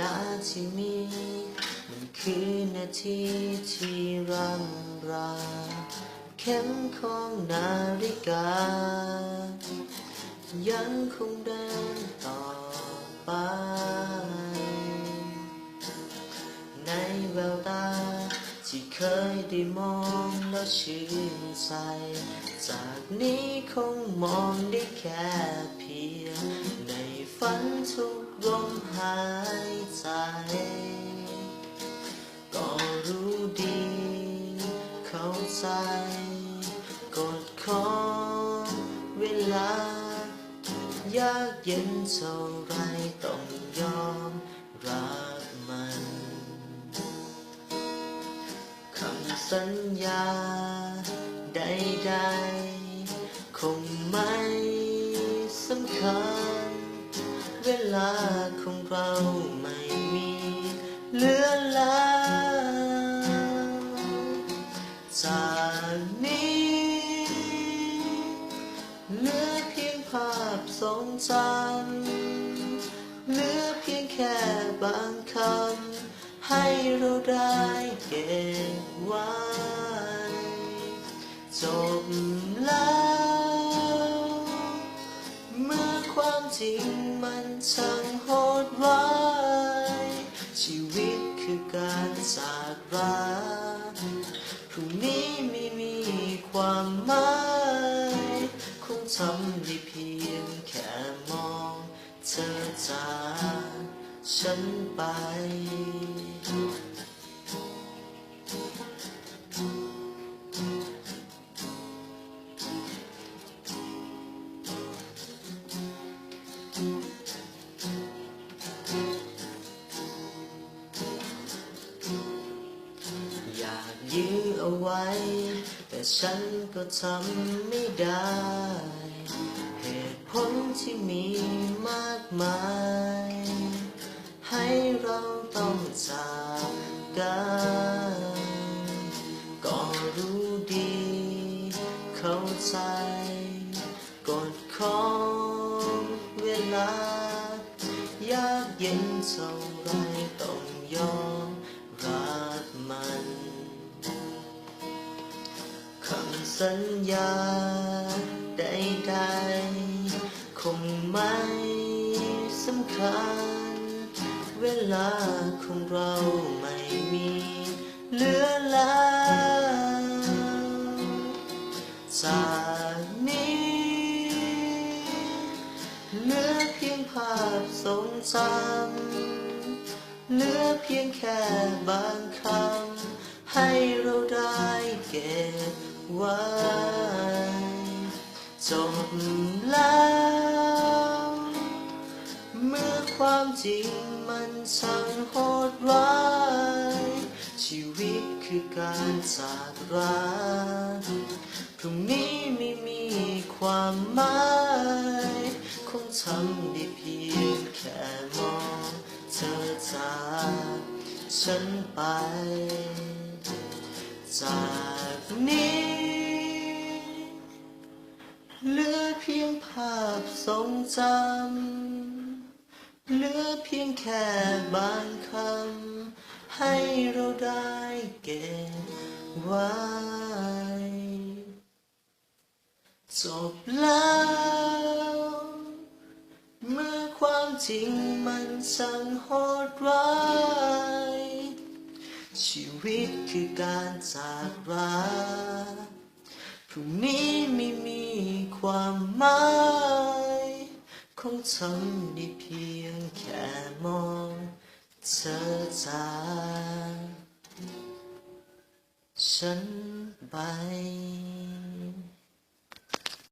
ลาที่มี มันคือนาทีที่ร่ำราเข็มของนาฬิกา ยังคงเดินต่อไป ในแววตา ที่เคยได้มองแล้วชื่นใจจากนี้คงมองได้แค่เพียง ในฝันทุกลมหาย ยากเย็นเท่าไรต้องยอมรักมัน คำสัญญาใดๆ คงไม่สำคัญ เวลาของเราไม่มีเหลือแล้วจากนี้เหลือ ทรงจำเหลือเพียงแค่บางคำให้เราได้เก็บไว้จบแล้ว เมื่อความจริงมันช่างโหดร้ายชีวิตคือการจากราพรุ่งนี้ไม่มีความหมาย เธอจากฉันไป อยากยื้อเอาไว้ แต่ฉันก็ทำไม่ได้ เหตุผลที่มี เวลายากเย็นเท่าไรต้องยอมรักมันคำสัญญาใดๆคงไม่สำคัญ เวลาของเราไม่มีเหลือแล้วจากนี้เพียงภาพทรงจำเหลือเพียงแค่บางคำ ให้เราได้เก็บไว้จบแล้ว เมื่อความจริงมันช่างโหดร้าย ชีวิตคือการจากราพรุ่งนี้ไม่มีความหมาย จากฉันไป จากนี้ เหลือเพียงภาพทรงจำ เหลือเพียงแค่บางคำ ให้เราได้เก็บไว้จบแล้ว ความจริงมันช่งโหดร้าย ชีวิตคือการจากราพรุ่งนี้ไม่มีความหมายคงทำได้เพียงแค่มองเธอจากฉันไป